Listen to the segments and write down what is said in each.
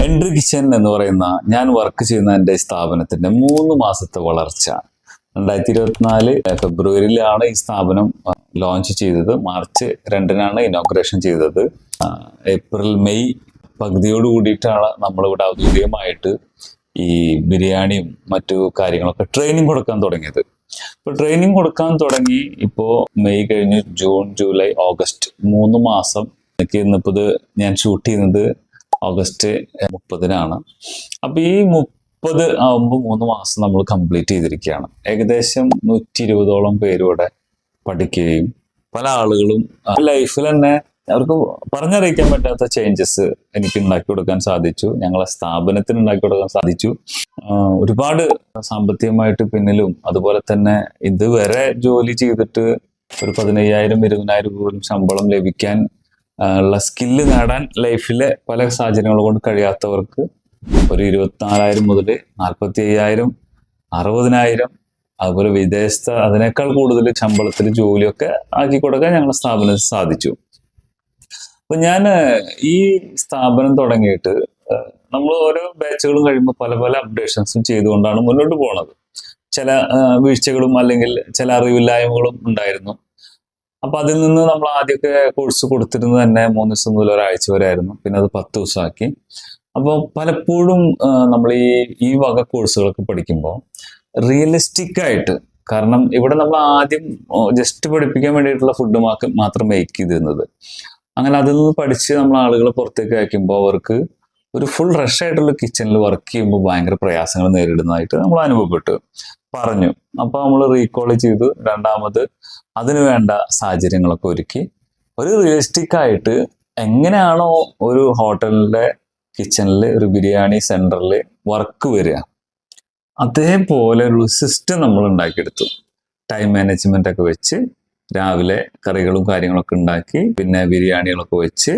Entry kitchen എന്ന് പറയുന്ന ഞാൻ വർക്ക് ചെയ്യുന്ന എന്റെ സ്ഥാപനത്തിന്റെ മൂന്ന് മാസത്തെ വളർച്ച രണ്ടായിരത്തി ഇരുപത്തിനാല് ഫെബ്രുവരിയിലാണ് ഈ സ്ഥാപനം ലോഞ്ച് ചെയ്തത്. മാർച്ച് രണ്ടിനാണ് ഇനോഗ്രേഷൻ ചെയ്തത്. ഏപ്രിൽ മെയ് പകുതിയോട് കൂടിയിട്ടാണ് നമ്മളിവിടെ ഔദ്യോഗികമായിട്ട് ഈ ബിരിയാണിയും മറ്റു കാര്യങ്ങളൊക്കെ ട്രെയിനിങ് കൊടുക്കാൻ തുടങ്ങിയത്. ഇപ്പൊ ട്രെയിനിങ് കൊടുക്കാൻ തുടങ്ങി ഇപ്പോ മെയ് കഴിഞ്ഞ് ജൂൺ ജൂലൈ ഓഗസ്റ്റ് മൂന്ന് മാസം എനിക്ക് ഇന്നിപ്പോ ഇത് ഞാൻ ഷൂട്ട് ചെയ്യുന്നത് ഓഗസ്റ്റ് മുപ്പതിനാണ്. അപ്പൊ ഈ മുപ്പത് ആവുമ്പോൾ മൂന്ന് മാസം നമ്മൾ കംപ്ലീറ്റ് ചെയ്തിരിക്കുകയാണ്. ഏകദേശം നൂറ്റി ഇരുപതോളം പേരോടെ പഠിക്കുകയും പല ആളുകളും ലൈഫിൽ തന്നെ അവർക്ക് പറഞ്ഞറിയിക്കാൻ പറ്റാത്ത ചേഞ്ചസ് എനിക്ക് ഉണ്ടാക്കി കൊടുക്കാൻ സാധിച്ചു. ഞങ്ങളെ സ്ഥാപനത്തിന് ഉണ്ടാക്കി കൊടുക്കാൻ സാധിച്ചു. ഒരുപാട് സാമ്പത്തികമായിട്ട് പിന്നിലും അതുപോലെ തന്നെ ഇതുവരെ ജോലി ചെയ്തിട്ട് ഒരു പതിനയ്യായിരം ഇരുപതിനായിരം പോലും ശമ്പളം ലഭിക്കാൻ ഉള്ള സ്കില്ല് നേടാൻ ലൈഫിലെ പല സാഹചര്യങ്ങൾ കൊണ്ട് കഴിയാത്തവർക്ക് ഒരു ഇരുപത്തിനാലായിരം മുതൽ നാൽപ്പത്തി അയ്യായിരം അറുപതിനായിരം അതുപോലെ വിദേശത്ത് അതിനേക്കാൾ കൂടുതൽ ശമ്പളത്തിൽ ജോലിയൊക്കെ ആക്കി കൊടുക്കാൻ ഞങ്ങളുടെ സ്ഥാപനത്തിന് സാധിച്ചു. അപ്പൊ ഞാൻ ഈ സ്ഥാപനം തുടങ്ങിയിട്ട് നമ്മൾ ഓരോ ബാച്ചുകളും കഴിയുമ്പോൾ പല പല അപ്ഡേഷൻസും ചെയ്തുകൊണ്ടാണ് മുന്നോട്ട് പോണത്. ചില വീഴ്ചകളും അല്ലെങ്കിൽ ചില അറിവില്ലായ്മകളും ഉണ്ടായിരുന്നു. അപ്പൊ അതിൽ നിന്ന് നമ്മൾ ആദ്യമൊക്കെ കോഴ്സ് കൊടുത്തിരുന്നത് തന്നെ മൂന്ന് ദിവസം മുതൽ ഒരാഴ്ച വരെ ആയിരുന്നു. പിന്നെ അത് പത്ത് ദിവസമാക്കി. അപ്പോൾ പലപ്പോഴും നമ്മൾ ഈ ഈ വക കോഴ്സുകളൊക്കെ പഠിക്കുമ്പോൾ റിയലിസ്റ്റിക് ആയിട്ട് കാരണം ഇവിടെ നമ്മൾ ആദ്യം ജസ്റ്റ് പഠിപ്പിക്കാൻ വേണ്ടിയിട്ടുള്ള ഫുഡ് മാത്രം മേക്ക് ചെയ്തിരുന്നത്. അങ്ങനെ അതിൽ നിന്ന് പഠിച്ച് നമ്മൾ ആളുകളെ പുറത്തേക്ക് അയക്കുമ്പോൾ അവർക്ക് ഒരു ഫുൾ റഷ് ആയിട്ടുള്ള കിച്ചണിൽ വർക്ക് ചെയ്യുമ്പോൾ ഭയങ്കര പ്രയാസങ്ങൾ നേരിടുന്നതായിട്ട് നമ്മൾ അനുഭവപ്പെട്ടു. പറഞ്ഞു. അപ്പൊ നമ്മൾ റീകോൾ ചെയ്തു രണ്ടാമത്. അതിനു വേണ്ട സാഹചര്യങ്ങളൊക്കെ ഒരുക്കി. ഒരു റിയലിസ്റ്റിക് ആയിട്ട് എങ്ങനെയാണോ ഒരു ഹോട്ടലിന്റെ കിച്ചണിൽ ഒരു ബിരിയാണി സെന്ററിൽ വർക്ക് വരിക. അതേപോലെ ഒരു സിസ്റ്റം നമ്മൾ ഉണ്ടാക്കിയെടുത്തു. ടൈം മാനേജ്മെന്റ് ഒക്കെ വെച്ച് രാവിലെ കറികളും കാര്യങ്ങളൊക്കെ ഉണ്ടാക്കി പിന്നെ ബിരിയാണികളൊക്കെ വെച്ച്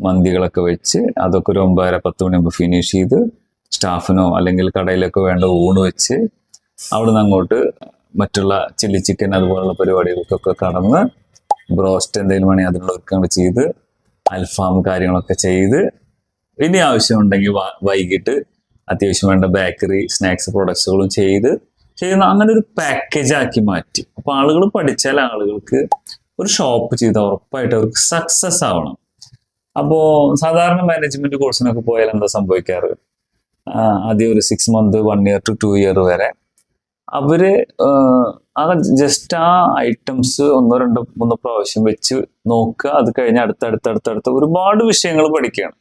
മന്തികളൊക്കെ വെച്ച് അതൊക്കെ ഒരു ഒമ്പതര പത്ത് മണിയാകുമ്പോൾ ഫിനിഷ് ചെയ്ത് സ്റ്റാഫിനോ അല്ലെങ്കിൽ കടയിലൊക്കെ വേണ്ട ഊണ് വെച്ച് അവിടുന്ന് അങ്ങോട്ട് മറ്റുള്ള ചില്ലി ചിക്കൻ അതുപോലുള്ള പരിപാടികൾക്കൊക്കെ കടന്ന് ബ്രോസ്റ്റ് എന്തെങ്കിലും വേണമെങ്കിൽ അതിനുള്ള ഒരുക്കങ്ങൾ ചെയ്ത് അൽഫാം കാര്യങ്ങളൊക്കെ ചെയ്ത് ഇനി ആവശ്യമുണ്ടെങ്കിൽ വൈകിട്ട് അത്യാവശ്യം വേണ്ട ബേക്കറി സ്നാക്സ് പ്രൊഡക്ട്സുകളും ചെയ്ത് ചെയ്യുന്ന അങ്ങനെ ഒരു പാക്കേജ് ആക്കി മാറ്റി. അപ്പൊ ആളുകൾ പഠിച്ചാൽ ആളുകൾക്ക് ഒരു ഷോപ്പ് ചെയ്ത് ഉറപ്പായിട്ട് അവർക്ക് സക്സസ് ആവണം. അപ്പോ സാധാരണ മാനേജ്മെന്റ് കോഴ്സിനൊക്കെ പോയാൽ എന്താ സംഭവിക്കാറ്? ആദ്യം ഒരു six month one year two two year വരെ അവർ ആ ജസ്റ്റ് ആ ഐറ്റംസ് ഒന്നോ രണ്ടോ മൂന്നോ പ്രാവശ്യം വെച്ച് നോക്കുക. അത് കഴിഞ്ഞ് അടുത്ത അടുത്ത അടുത്ത അടുത്ത ഒരുപാട് വിഷയങ്ങൾ പഠിക്കുകയാണ്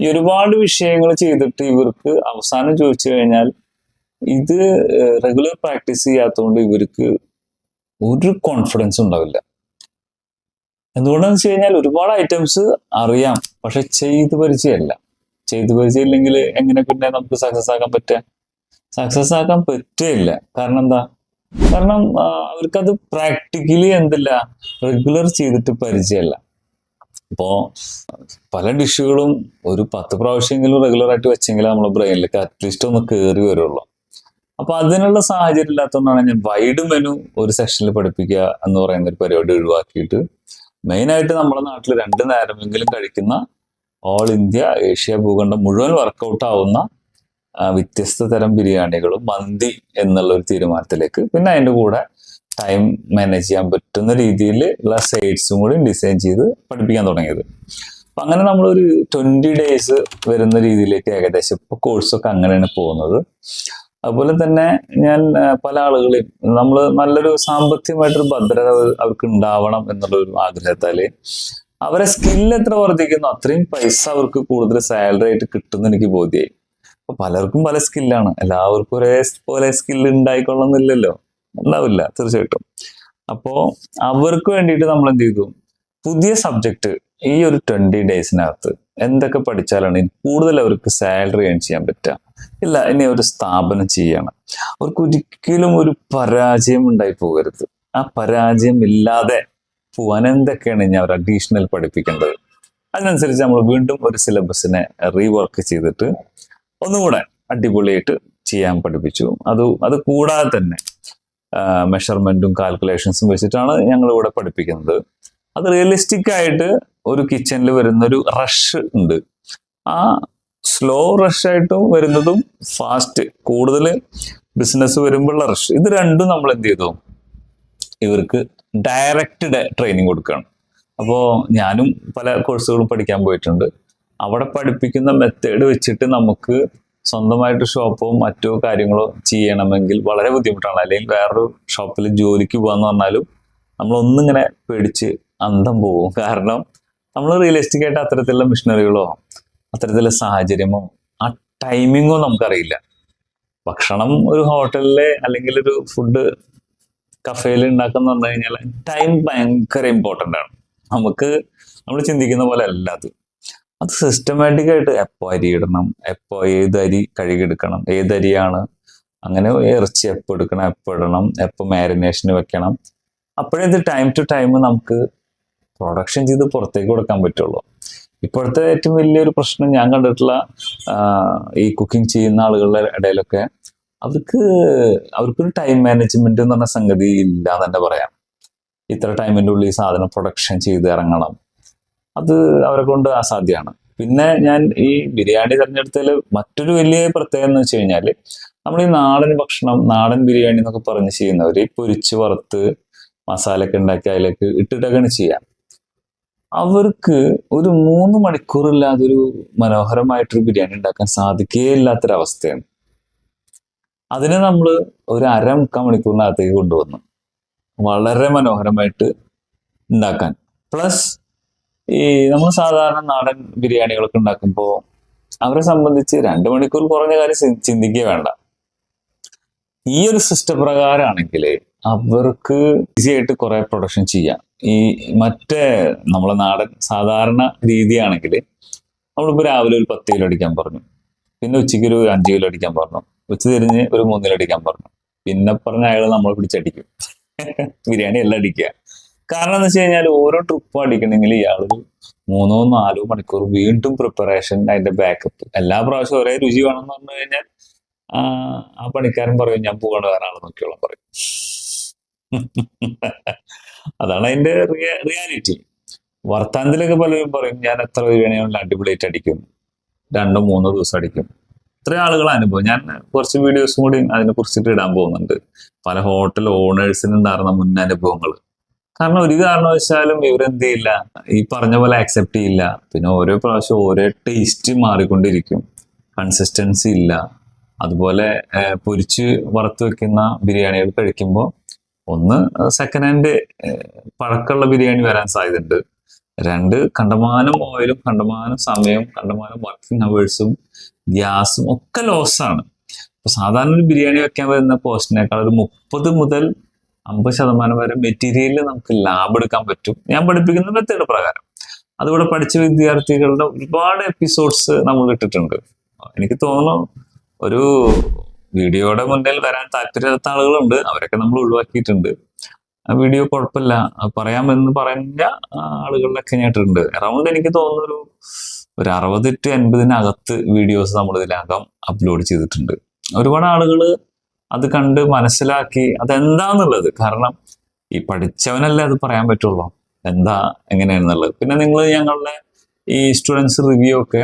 ഈ ഒരുപാട് വിഷയങ്ങൾ ചെയ്തിട്ട് ഇവർക്ക് അവസാനം ചോദിച്ചു കഴിഞ്ഞാൽ ഇത് റെഗുലർ പ്രാക്ടീസ് ചെയ്യാത്തതുകൊണ്ട് ഇവർക്ക് ഒരു കോൺഫിഡൻസ് ഉണ്ടാവില്ല. എന്തുകൊണ്ടാന്ന് വെച്ച് കഴിഞ്ഞാൽ ഒരുപാട് ഐറ്റംസ് അറിയാം പക്ഷെ ചെയ്ത് പരിചയമല്ല. ചെയ്ത് പരിചയമില്ലെങ്കിൽ എങ്ങനെ പിന്നെ നമുക്ക് സക്സസ് ആക്കാൻ പറ്റുക? സക്സസ് ആക്കാൻ പറ്റില്ല. കാരണം എന്താ? കാരണം അവർക്കത് പ്രാക്ടിക്കലി എന്തല്ല? റെഗുലർ ചെയ്തിട്ട് പരിചയമല്ല ഇപ്പോൾ പല ഡിഷുകളും ഒരു പത്ത് പ്രാവശ്യമെങ്കിലും റെഗുലർ ആയിട്ട് വെച്ചെങ്കിൽ നമ്മുടെ ബ്രെയിനിലേക്ക് അറ്റ്ലീസ്റ്റ് ഒന്ന് കയറി വരുള്ളൂ. അപ്പൊ അതിനുള്ള സാഹചര്യം ഇല്ലാത്തതുകൊണ്ടാണ് ഞാൻ വൈഡ് മെനു ഒരു സെക്ഷനിൽ പഠിപ്പിക്കുക എന്ന് പറയുന്ന ഒരു പരിപാടി ഒഴിവാക്കിയിട്ട് മെയിനായിട്ട് നമ്മുടെ നാട്ടിൽ രണ്ട് നേരമെങ്കിലും കഴിക്കുന്ന ഓൾ ഇന്ത്യ ഏഷ്യ ഭൂഖണ്ഡം മുഴുവൻ വർക്കൗട്ട് ആവുന്ന വ്യത്യസ്ത തരം ബിരിയാണികളും മന്തി എന്നുള്ള ഒരു തീരുമാനത്തിലേക്ക്. പിന്നെ അതിന്റെ കൂടെ ടൈം മാനേജ് ചെയ്യാൻ പറ്റുന്ന രീതിയിൽ ഉള്ള സൈഡ്സും കൂടി ഡിസൈൻ ചെയ്ത് പഠിപ്പിക്കാൻ തുടങ്ങിയത്. അപ്പം അങ്ങനെ നമ്മളൊരു ട്വന്റി ഡേയ്സ് വരുന്ന രീതിയിലേക്ക് ഏകദേശം ഇപ്പോൾ കോഴ്സൊക്കെ അങ്ങനെയാണ് പോകുന്നത്. അതുപോലെ തന്നെ ഞാൻ പല ആളുകളെയും നമ്മൾ നല്ലൊരു സാമ്പത്തികമായിട്ടൊരു ഭദ്രത അവർക്ക് ഉണ്ടാവണം എന്നുള്ള ഒരു ആഗ്രഹത്താൽ അവരെ സ്കില്ല് എത്ര വർദ്ധിക്കുന്നു അത്രയും പൈസ അവർക്ക് കൂടുതൽ സാലറി ആയിട്ട് കിട്ടുമെന്ന് എനിക്ക് ബോധ്യമായി അപ്പൊ പലർക്കും പല സ്കില്ലാണ് എല്ലാവർക്കും ഒരേ പോലെ സ്കില്ല് ഉണ്ടായിക്കൊള്ളണമെന്നില്ലല്ലോ ഉണ്ടാവില്ല തീർച്ചയായിട്ടും. അപ്പോ അവർക്ക് വേണ്ടിയിട്ട് നമ്മൾ എന്ത് ചെയ്തു പുതിയ സബ്ജക്ട് ഈ ഒരു ട്വന്റി ഡേയ്സിനകത്ത് എന്തൊക്കെ പഠിച്ചാലാണ് കൂടുതൽ അവർക്ക് സാലറി ഏൺ ചെയ്യാൻ പറ്റുക ഇല്ല ഇനി ഒരു സ്ഥാപനം ചെയ്യണം. അവർക്ക് ഒരിക്കലും ഒരു പരാജയം ഉണ്ടായി പോകരുത്. ആ പരാജയം ഇല്ലാതെ പോവാൻ എന്തൊക്കെയാണ് ഇനി അവർ അഡീഷണൽ പഠിപ്പിക്കേണ്ടത്? അതിനനുസരിച്ച് നമ്മൾ വീണ്ടും ഒരു സിലബസിനെ റീവർക്ക് ചെയ്തിട്ട് ഒന്നുകൂടെ അടിപൊളിയായിട്ട് ചെയ്യാൻ പഠിപ്പിച്ചു. അത് അത് കൂടാതെ തന്നെ മെഷർമെന്റും കാൽക്കുലേഷൻസും വെച്ചിട്ടാണ് ഞങ്ങൾ ഇവിടെ പഠിപ്പിക്കുന്നത്. അത് റിയലിസ്റ്റിക് ആയിട്ട് ഒരു കിച്ചണിൽ വരുന്ന ഒരു റഷ് ഉണ്ട്. ആ സ്ലോ റഷ് ആയിട്ടും വരുന്നതും ഫാസ്റ്റ് കൂടുതൽ ബിസിനസ് വരുമ്പോഴുള്ള റഷ് ഇത് രണ്ടും നമ്മൾ എന്ത് ചെയ്തു? ഇവർക്ക് ഡയറക്റ്റ് ട്രെയിനിങ് കൊടുക്കുകയാണ്. അപ്പോൾ ഞാനും പല കോഴ്സുകളും പഠിക്കാൻ പോയിട്ടുണ്ട്. അവിടെ പഠിപ്പിക്കുന്ന മെത്തേഡ് വെച്ചിട്ട് നമുക്ക് സ്വന്തമായിട്ട് ഷോപ്പോ മറ്റോ കാര്യങ്ങളോ ചെയ്യണമെങ്കിൽ വളരെ ബുദ്ധിമുട്ടാണ്. അല്ലെങ്കിൽ വേറൊരു ഷോപ്പിൽ ജോലിക്ക് പോകാന്ന് പറഞ്ഞാലും നമ്മളൊന്നിങ്ങനെ പേടിച്ച് അന്തം പോകും. കാരണം നമ്മൾ റിയലിസ്റ്റിക് ആയിട്ട് അത്തരത്തിലുള്ള മിഷനറികളോ അത്തരത്തിലുള്ള സാഹചര്യമോ ആ ടൈമിങ്ങോ നമുക്കറിയില്ല. ഭക്ഷണം ഒരു ഹോട്ടലിലെ അല്ലെങ്കിൽ ഒരു ഫുഡ് കഫേയിൽ ഉണ്ടാക്കുന്ന പറഞ്ഞു കഴിഞ്ഞാൽ ടൈം ഭയങ്കര ഇമ്പോർട്ടന്റ് ആണ്. നമുക്ക് നമ്മൾ ചിന്തിക്കുന്ന പോലെ അല്ല അത്. അത് സിസ്റ്റമാറ്റിക് ആയിട്ട് എപ്പോ അരി ഇടണം എപ്പോ ഏത് അരി കഴുകിയെടുക്കണം ഏത് അരിയാണ് അങ്ങനെ ഇറച്ചി എപ്പോ എടുക്കണം എപ്പോ ഇടണം എപ്പോ മാരിനേഷന് വെക്കണം. അപ്പോഴേ ഇത് ടൈം ടു ടൈം നമുക്ക് പ്രൊഡക്ഷൻ ചെയ്ത് പുറത്തേക്ക് കൊടുക്കാൻ പറ്റുള്ളൂ. ഇപ്പോഴത്തെ ഏറ്റവും വലിയൊരു പ്രശ്നം ഞാൻ കണ്ടിട്ടുള്ള ഈ കുക്കിംഗ് ചെയ്യുന്ന ആളുകളുടെ ഇടയിലൊക്കെ അവർക്ക് അവർക്കൊരു ടൈം മാനേജ്മെന്റ് എന്ന് പറഞ്ഞ സംഗതി ഇല്ല എന്ന് തന്നെ പറയാം. ഇത്ര ടൈമിന്റെ ഉള്ളിൽ ഈ സാധനം പ്രൊഡക്ഷൻ ചെയ്ത് ഇറങ്ങണം. അത് അവരെ കൊണ്ട് അസാധ്യമാണ്. പിന്നെ ഞാൻ ഈ ബിരിയാണി തിരഞ്ഞെടുത്തതിൽ മറ്റൊരു വലിയ പ്രത്യേകത എന്ന് വെച്ച് കഴിഞ്ഞാൽ നമ്മൾ ഈ നാടൻ ഭക്ഷണം നാടൻ ബിരിയാണി എന്നൊക്കെ പറഞ്ഞ് ചെയ്യുന്നവർ ഈ പൊരിച്ച് വറുത്ത് മസാലയൊക്കെ ഉണ്ടാക്കി അതിലേക്ക് ഇട്ടിട്ടൊക്കെയാണ് ചെയ്യാം അവർക്ക് ഒരു മൂന്ന് മണിക്കൂറില്ലാതെ ഒരു മനോഹരമായിട്ടൊരു ബിരിയാണി ഉണ്ടാക്കാൻ സാധിക്കേ സാധിക്കുകയില്ലാത്തൊരവസ്ഥയാണ് അതിനെ നമ്മൾ ഒരു അര മുക്കാൽ മണിക്കൂറിനകത്തേക്ക് കൊണ്ടുവന്നു. വളരെ മനോഹരമായിട്ട് ഉണ്ടാക്കാൻ. പ്ലസ് ഈ നമ്മൾ സാധാരണ നാടൻ ബിരിയാണികളൊക്കെ ഉണ്ടാക്കുമ്പോൾ അവരെ സംബന്ധിച്ച് രണ്ട് മണിക്കൂർ കുറഞ്ഞ കാര്യം ചിന്തിക്കുക വേണ്ട. ഈ ഒരു സിസ്റ്റം പ്രകാരമാണെങ്കിൽ അവർക്ക് ഈസി ആയിട്ട് കുറെ പ്രൊഡക്ഷൻ ചെയ്യാം. ഈ മറ്റേ നമ്മളെ നാടൻ സാധാരണ രീതിയാണെങ്കിൽ നമ്മളിപ്പോൾ രാവിലെ ഒരു പത്ത് കിലോ അടിക്കാൻ പറഞ്ഞു. പിന്നെ ഉച്ചയ്ക്ക് ഒരു അഞ്ച് കിലോ അടിക്കാൻ പറഞ്ഞു. ഉച്ച തിരിഞ്ഞ് ഒരു മൂന്ന് കിലോ അടിക്കാൻ പറഞ്ഞു. പിന്നെ പറഞ്ഞ അയാൾ നമ്മൾ പിടിച്ചടിക്കും. ബിരിയാണി എല്ലാം അടിക്കുക. കാരണം എന്ന് വെച്ച് കഴിഞ്ഞാൽ ഓരോ ട്രിപ്പ് അടിക്കണമെങ്കിൽ ഇയാളൊരു മൂന്നോ നാലോ മണിക്കൂർ വീണ്ടും പ്രിപ്പറേഷൻ അതിന്റെ ബാക്കപ്പ് എല്ലാ പ്രാവശ്യവും ഒരേ രുചി എന്ന് പറഞ്ഞു കഴിഞ്ഞാൽ ആ പണിക്കാരൻ പറയും ഞാൻ പോകണ വേറെ ആളെ നോക്കിയോളം പറയും. അതാണ് അതിന്റെ റിയാലിറ്റി വർത്താനത്തിലൊക്കെ പലരും പറയും ഞാൻ എത്ര വേണമെങ്കിലും അടിപൊളിയായിട്ട് അടിക്കും? രണ്ടോ മൂന്നോ ദിവസം അടിക്കും. ഇത്രയും ആളുകൾ അനുഭവം. ഞാൻ കുറച്ച് വീഡിയോസും കൂടി അതിനെ കുറിച്ചിട്ട് ഇടാൻ പോകുന്നുണ്ട്. പല ഹോട്ടൽ ഓണേഴ്സിന് ഉണ്ടായിരുന്ന മുൻ അനുഭവങ്ങൾ കാരണം ഒരു കാരണവശാലും ഇവരെന്ത് ചെയ്യില്ല ഈ പറഞ്ഞ പോലെ ആക്സെപ്റ്റ് ചെയ്യില്ല. പിന്നെ ഓരോ പ്രാവശ്യം ഓരോ ടേസ്റ്റ് മാറിക്കൊണ്ടിരിക്കും. കൺസിസ്റ്റൻസി ഇല്ല. അതുപോലെ പൊരിച്ച് വറുത്ത് വെക്കുന്ന ബിരിയാണികൾ കഴിക്കുമ്പോൾ ഒന്ന് സെക്കൻഡ് ഹാൻഡ് പഴക്കമുള്ള ബിരിയാണി വരാൻ സാധ്യതയുണ്ട്. രണ്ട് കണ്ടമാനം ഓയിലും കണ്ടമാനം സമയവും കണ്ടമാനം വർക്കിംഗ് അവേഴ്സും ഗ്യാസും ഒക്കെ ലോസാണ് ആണ്. സാധാരണ ഒരു ബിരിയാണി വെക്കാൻ വരുന്ന പോസ്റ്റിനേക്കാൾ ഒരു മുപ്പത് മുതൽ അമ്പത് ശതമാനം വരെ മെറ്റീരിയലിൽ നമുക്ക് ലാഭം എടുക്കാൻ പറ്റും. ഞാൻ പഠിപ്പിക്കുന്ന മെത്തേഡ് പ്രകാരം. അതുകൂടെ പഠിച്ച വിദ്യാർത്ഥികളുടെ ഒരുപാട് എപ്പിസോഡ്സ് നമ്മൾ ഇട്ടിട്ടുണ്ട്. എനിക്ക് തോന്നുന്നു ഒരു വീഡിയോയുടെ മുന്നിൽ വരാൻ താല്പര്യമില്ലാത്ത ആളുകളുണ്ട്. അവരൊക്കെ നമ്മൾ ഒഴിവാക്കിയിട്ടുണ്ട്. ആ വീഡിയോ കുഴപ്പമില്ല. പറയാമെന്ന് പറഞ്ഞ ആളുകളിലൊക്കെ ഞാൻ ഇട്ടിട്ടുണ്ട്. അറൗണ്ട് എനിക്ക് തോന്നുന്നൊരു ഒരു അറുപത് ടു എൺപതിനകത്ത് വീഡിയോസ് നമ്മൾ ഇതിനകം അപ്ലോഡ് ചെയ്തിട്ടുണ്ട്. ഒരുപാട് ആളുകൾ അത് കണ്ട് മനസ്സിലാക്കി അതെന്താന്നുള്ളത്. കാരണം ഈ പഠിച്ചവനല്ലേ അത് പറയാൻ പറ്റുള്ളൂ. എന്താ എങ്ങനെയാണെന്നുള്ളത്. പിന്നെ നിങ്ങൾ ഞങ്ങളുടെ ഈ സ്റ്റുഡൻസ് റിവ്യൂ ഒക്കെ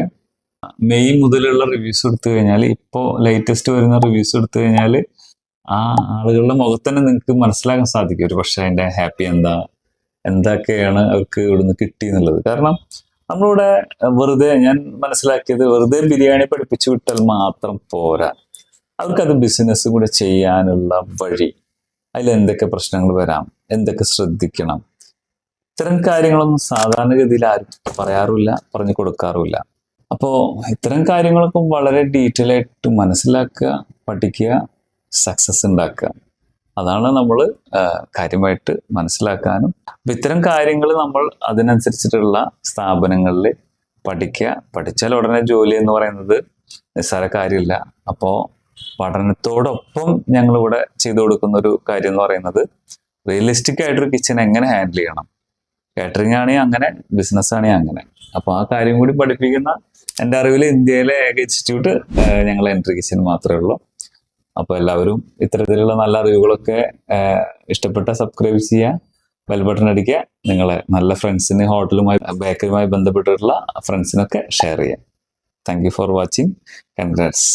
മെയ് മുതലുള്ള റിവ്യൂസ് എടുത്തു കഴിഞ്ഞാൽ ഇപ്പോൾ ലേറ്റസ്റ്റ് വരുന്ന റിവ്യൂസ് എടുത്തു കഴിഞ്ഞാൽ ആ ആളുകളുടെ മുഖത്ത് തന്നെ നിങ്ങൾക്ക് മനസ്സിലാക്കാൻ സാധിക്കും. ഒരു പക്ഷേ അതിന്റെ ഹാപ്പി എന്താ എന്തൊക്കെയാണ് അവർക്ക് ഇവിടുന്ന് കിട്ടി എന്നുള്ളത് കാരണം നമ്മളിവിടെ വെറുതെ ഞാൻ മനസ്സിലാക്കിയത് വെറുതെ ബിരിയാണി പഠിപ്പിച്ചു വിട്ടാൽ മാത്രം പോരാ. അവർക്കത് ബിസിനസ് കൂടെ ചെയ്യാനുള്ള വഴി. അതിൽ എന്തൊക്കെ പ്രശ്നങ്ങൾ വരാം? എന്തൊക്കെ ശ്രദ്ധിക്കണം? ഇത്തരം കാര്യങ്ങളൊന്നും സാധാരണഗതിയിൽ ആരും പറയാറുമില്ല പറഞ്ഞു കൊടുക്കാറുമില്ല. അപ്പോൾ ഇത്തരം കാര്യങ്ങളൊക്കെ വളരെ ഡീറ്റെയിൽ ആയിട്ട് മനസ്സിലാക്കുക പഠിക്കുക സക്സസ് ഉണ്ടാക്കുക. അതാണ് നമ്മൾ കാര്യമായിട്ട് മനസ്സിലാക്കാനും. അപ്പം ഇത്തരം കാര്യങ്ങൾ നമ്മൾ അതിനനുസരിച്ചിട്ടുള്ള സ്ഥാപനങ്ങളിൽ പഠിക്കുക. പഠിച്ചാൽ ഉടനെ ജോലി എന്ന് പറയുന്നത് നിസ്സാര കാര്യമില്ല. അപ്പോൾ പഠനത്തോടൊപ്പം ഞങ്ങളിവിടെ ചെയ്തു കൊടുക്കുന്ന ഒരു കാര്യം എന്ന് പറയുന്നത് റിയലിസ്റ്റിക് ആയിട്ടൊരു കിച്ചൺ എങ്ങനെ ഹാൻഡിൽ ചെയ്യണം? കാറ്ററിംഗ് ആണെങ്കിൽ അങ്ങനെ ബിസിനസ് ആണെങ്കിൽ അങ്ങനെ. അപ്പോൾ ആ കാര്യം കൂടി പഠിപ്പിക്കുന്ന എന്റെ അറിവിൽ ഇന്ത്യയിലെ ഏക ഇൻസ്റ്റിറ്റ്യൂട്ട് ഞങ്ങൾ എൻട്രി കിച്ചൺ മാത്രമേ ഉള്ളൂ. അപ്പോൾ എല്ലാവരും ഇത്തരത്തിലുള്ള നല്ല അറിവുകളൊക്കെ ഇഷ്ടപ്പെട്ട സബ്സ്ക്രൈബ് ചെയ്യുക ബെൽ ബട്ടൺ അടിക്കുക നിങ്ങളെ നല്ല ഫ്രണ്ട്സിന് ഹോട്ടലുമായി ബേക്കറിയുമായി ബന്ധപ്പെട്ടിട്ടുള്ള ഫ്രണ്ട്സിനൊക്കെ ഷെയർ ചെയ്യുക. Thank you for watching congrats